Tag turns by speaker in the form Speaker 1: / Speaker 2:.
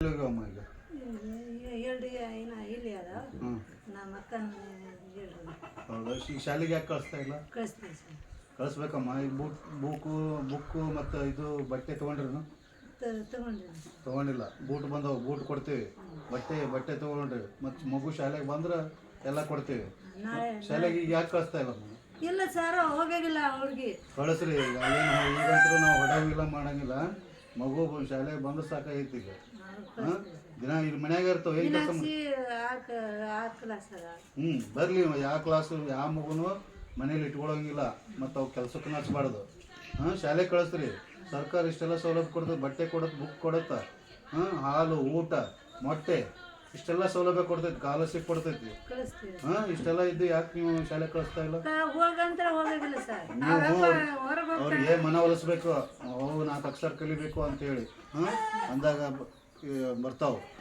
Speaker 1: ಹೋಗಮ್ಮ ಈಗ
Speaker 2: ಹೇಳ್ರಿ ಏನ ಇಲ್ಲಿ ಅದ. ನಮ್ಮ ಅಕ್ಕನ
Speaker 1: ಹೌದಾ? ಈಗ ಶಾಲೆಗೆ ಯಾಕೆ ಕಳಿಸ್ತಾ ಇಲ್ಲ?
Speaker 2: ಕಳಿಸ್ತೀವಿ ಸರ್.
Speaker 1: ಕಳಿಸ್ಬೇಕಮ್ಮ. ಈ ಬುಕ್ ಬುಕ್ಕು ಬುಕ್ಕು ಮತ್ತು ಇದು ಬಟ್ಟೆ ತೊಗೊಂಡ್ರಿ
Speaker 2: ತಗೊಂಡಿಲ್ಲ.
Speaker 1: ತೊಗೊಂಡಿಲ್ಲ. ಬೂಟ್ ಬಂದವು. ಬೂಟ್ ಕೊಡ್ತೀವಿ. ಬಟ್ಟೆ ಬಟ್ಟೆ ತೊಗೊಂಡ್ರಿ. ಮತ್ತು ಮಗು ಶಾಲೆಗೆ ಬಂದ್ರೆ ಎಲ್ಲ ಕೊಡ್ತೀವಿ.
Speaker 2: ನಾಳೆ
Speaker 1: ಶಾಲೆಗೆ ಈಗ ಯಾಕೆ ಕಳಿಸ್ತಾ ಇಲ್ಲ ಅಮ್ಮ?
Speaker 2: ಇಲ್ಲ ಸರ್ ಹೋಗಾಗಿಲ್ಲ ಅವ್ರಿಗೆ.
Speaker 1: ಕಳಿಸ್ರಿ. ಈಗ ಏನು ಈಗಂತೂ ನಾವು ಹೊಡೆಯಂಗಿಲ್ಲ ಮಾಡಂಗಿಲ್ಲ. ಮಗು ಶಾಲೆ ಶಾಲೆಗೆ ಬಂದ್ರೆ ಸಾಕಾಗೈತಿ ಈಗ ಹಾಂ? ದಿನ ಇಲ್ಲಿ ಮನ್ಯಾಗ ಇರ್ತಾವ ಏನು ಕೆಲಸ ಹ್ಞೂ ಬರಲಿ ಯಾವ ಕ್ಲಾಸು ಯಾವ ಮಗುನು ಮನೇಲಿ ಇಟ್ಕೊಳಂಗಿಲ್ಲ ಮತ್ತು ಅವು ಕೆಲಸಕ್ಕೆ ಹಚ್ಬಾರ್ದು ಹಾಂ ಶಾಲೆ ಕಳಿಸ್ರಿ. ಸರ್ಕಾರ ಇಷ್ಟೆಲ್ಲ ಸೌಲಭ್ಯ ಕೊಡ್ತದೆ ಬಟ್ಟೆ ಕೊಡತ್ತೆ ಬುಕ್ ಕೊಡುತ್ತೆ ಹಾಂ ಹಾಲು ಊಟ ಮೊಟ್ಟೆ ಇಷ್ಟೆಲ್ಲ ಸೌಲಭ್ಯ ಕೊಡ್ತೈತಿ ಸ್ಕಾಲರ್ಶಿಪ್ ಕೊಡ್ತೈತಿ. ಹಾಂ ಇಷ್ಟೆಲ್ಲ ಇದ್ದು ಯಾಕೆ ನೀವು ಶಾಲೆ ಕಳಿಸ್ತಾ ಇಲ್ಲ?
Speaker 2: ಕ- ಹೋಗಂತ ಹೋಗಾಗಿಲ್ಲ ಸರ್
Speaker 1: ನೀವು
Speaker 2: ಹೊರಗೆ
Speaker 1: ಮನ ಒಲಿಸ್ಬೇಕು. ಅವು ನಾಲ್ಕು ಅಕ್ಷರ ಕಲಿಬೇಕು ಅಂತೇಳಿ ಹಾಂ? ಅಂದಾಗ ಬರ್ತಾವೆ.